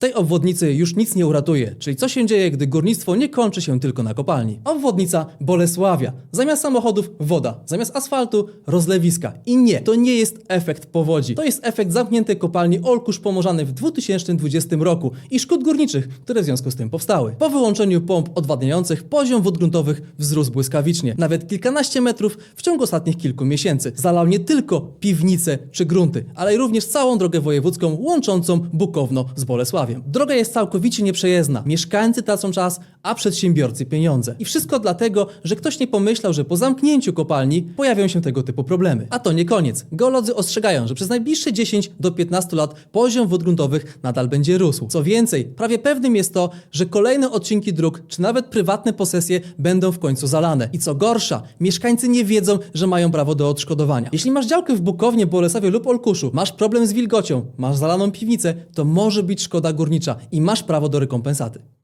Tej obwodnicy już nic nie uratuje, czyli co się dzieje, gdy górnictwo nie kończy się tylko na kopalni. Obwodnica Bolesławia. Zamiast samochodów woda, zamiast asfaltu rozlewiska. I nie, to nie jest efekt powodzi. To jest efekt zamkniętej kopalni Olkusz Pomorzany w 2020 roku i szkód górniczych, które w związku z tym powstały. Po wyłączeniu pomp odwadniających poziom wód gruntowych wzrósł błyskawicznie, nawet kilkanaście metrów w ciągu ostatnich kilku miesięcy. Zalał nie tylko piwnice czy grunty, ale również całą drogę wojewódzką łączącą Bukowno z Bolesławiem. Droga jest całkowicie nieprzejezdna. Mieszkańcy tracą czas, a przedsiębiorcy pieniądze. I wszystko dlatego, że ktoś nie pomyślał, że po zamknięciu kopalni pojawią się tego typu problemy. A to nie koniec. Geolodzy ostrzegają, że przez najbliższe 10 do 15 lat poziom wód gruntowych nadal będzie rósł. Co więcej, prawie pewnym jest to, że kolejne odcinki dróg, czy nawet prywatne posesje będą w końcu zalane. I co gorsza, mieszkańcy nie wiedzą, że mają prawo do odszkodowania. Jeśli masz działkę w Bukownie, Bolesławie lub Olkuszu, masz problem z wilgocią, masz zalaną piwnicę, to może być szkoda górnicza i masz prawo do rekompensaty.